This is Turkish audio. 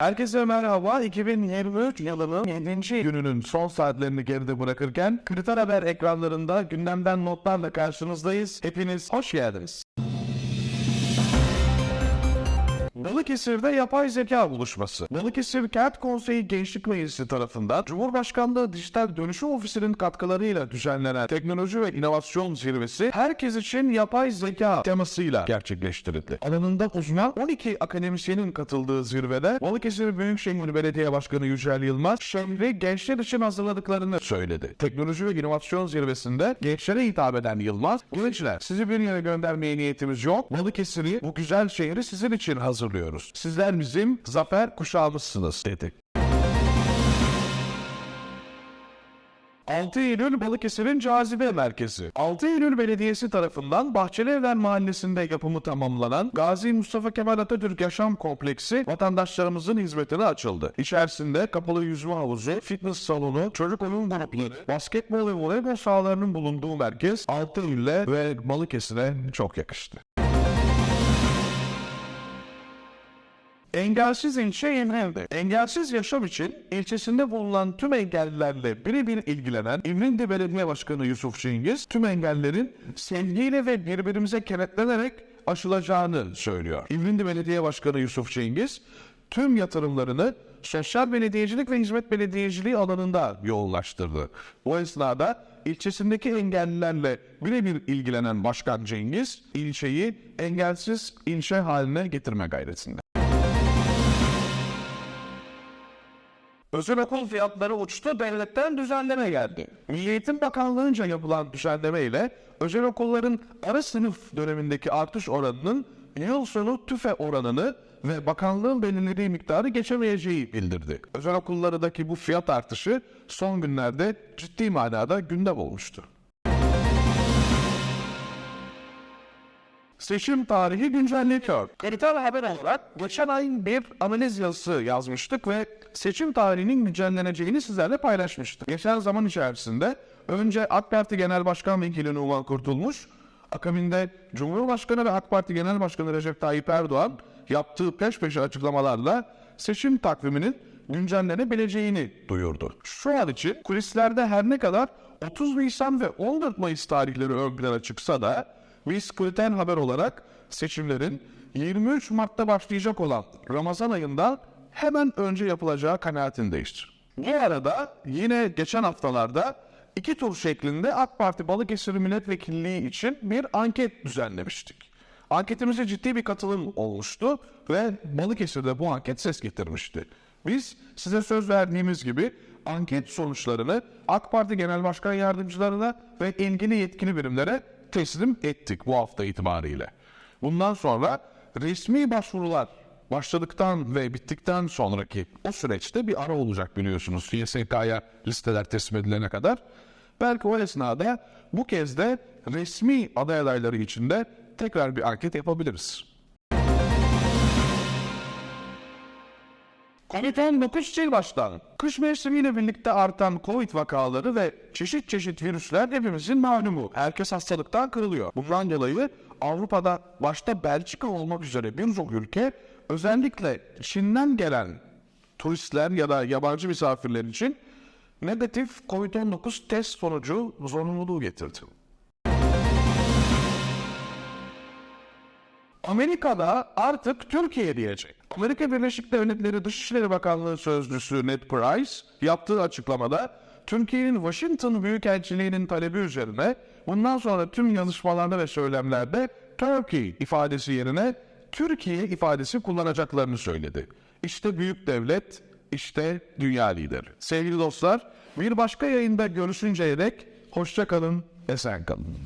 Herkese merhaba. 2023 yılının 7. gününün son saatlerini geride bırakırken Kriter Haber ekranlarında gündemden notlarla karşınızdayız. Hepiniz hoş geldiniz. Balıkesir'de yapay zeka buluşması. Balıkesir Kent Konseyi Gençlik Meclisi tarafından Cumhurbaşkanlığı Dijital Dönüşüm Ofisi'nin katkılarıyla düzenlenen teknoloji ve inovasyon zirvesi herkes için yapay zeka temasıyla gerçekleştirildi. Alanında uzman 12 akademisyenin katıldığı zirvede Balıkesir Büyükşehir Belediye Başkanı Yücel Yılmaz şehri gençler için hazırladıklarını söyledi. Teknoloji ve inovasyon zirvesinde gençlere hitap eden Yılmaz, gençler sizi bir yere göndermeye niyetimiz yok. Balıkesir'i, bu güzel şehri sizin için hazırlıyoruz. Sizler bizim zafer kuşağımızsınız dedi. 6 Eylül Balıkesir'in cazibe merkezi. 6 Eylül Belediyesi tarafından Bahçelievler Mahallesi'nde yapımı tamamlanan Gazi Mustafa Kemal Atatürk Yaşam Kompleksi vatandaşlarımızın hizmetine açıldı. İçerisinde kapalı yüzme havuzu, fitness salonu, çocuk oyun grupları, basketbol ve voleybol sahalarının bulunduğu merkez 6 Eylül'e ve Balıkesir'e çok yakıştı. Engelsiz ilçe Yenildi. Engelsiz yaşam için ilçesinde bulunan tüm engellilerle birebir ilgilenen İmrindi Belediye Başkanı Yusuf Cengiz, tüm engellerin sevgiyle ve birbirimize kenetlenerek aşılacağını söylüyor. İmrindi Belediye Başkanı Yusuf Cengiz, tüm yatırımlarını sosyal belediyecilik ve hizmet belediyeciliği alanında yoğunlaştırdı. Bu esnada ilçesindeki engellilerle birebir ilgilenen Başkan Cengiz, ilçeyi engelsiz ilçe haline getirme gayretinde. Özel okul fiyatları uçtu, devletten düzenleme geldi. Milli Eğitim Bakanlığı'nca yapılan düzenleme ile özel okulların ara sınıf dönemindeki artış oranının yıl sonu tüfe oranını ve bakanlığın belirlediği miktarı geçemeyeceği bildirdi. Özel okullardaki bu fiyat artışı son günlerde ciddi manada gündem olmuştu. Seçim tarihi güncelleniyor. Kriter haber olarak geçen ayın bir analiz yazısı yazmıştık ve seçim tarihinin güncelleneceğini sizlerle paylaşmıştık. Geçen zaman içerisinde önce AK Parti Genel Başkan Vekili Numan Kurtulmuş, akabinde Cumhurbaşkanı ve AK Parti Genel Başkanı Recep Tayyip Erdoğan yaptığı peş peşe açıklamalarla seçim takviminin güncellenebileceğini duyurdu. Şu an için kulislerde her ne kadar 30 Nisan ve 14 Mayıs tarihleri ön plana çıksa da biz Kulten Haber olarak seçimlerin 23 Mart'ta başlayacak olan Ramazan ayından hemen önce yapılacağı kanaatindeyiz. Bu arada yine geçen haftalarda iki tur şeklinde AK Parti Balıkesir Milletvekilliği için bir anket düzenlemiştik. Anketimize ciddi bir katılım olmuştu ve Balıkesir'de bu anket ses getirmişti. Biz size söz verdiğimiz gibi anket sonuçlarını AK Parti Genel Başkan Yardımcılarına ve ilgili yetkili birimlere teslim ettik bu hafta itibariyle. Bundan sonra resmi başvurular başladıktan ve bittikten sonraki o süreçte bir ara olacak biliyorsunuz. YSK'ya listeler teslim edilene kadar. Belki o esnada bu kez de resmi aday adayları içinde tekrar bir anket yapabiliriz. Covid-19 çiğ baştan. Kış mevsimiyle birlikte artan Covid vakaları ve çeşit çeşit virüsler hepimizin malumu. Herkes hastalıktan kırılıyor. Bundan dolayı Avrupa'da başta Belçika olmak üzere birçok ülke özellikle Çin'den gelen turistler ya da yabancı misafirler için negatif Covid-19 test sonucu zorunluluğu getirdi. Amerika'da artık Türkiye diyecek. Amerika Birleşik Devletleri Dışişleri Bakanlığı Sözcüsü Ned Price yaptığı açıklamada Türkiye'nin Washington Büyükelçiliği'nin talebi üzerine bundan sonra tüm yazışmalarda ve söylemlerde Turkey ifadesi yerine Türkiye ifadesi kullanacaklarını söyledi. İşte büyük devlet, işte dünya lideri. Sevgili dostlar, bir başka yayında görüşünceye dek hoşça kalın, esen kalın.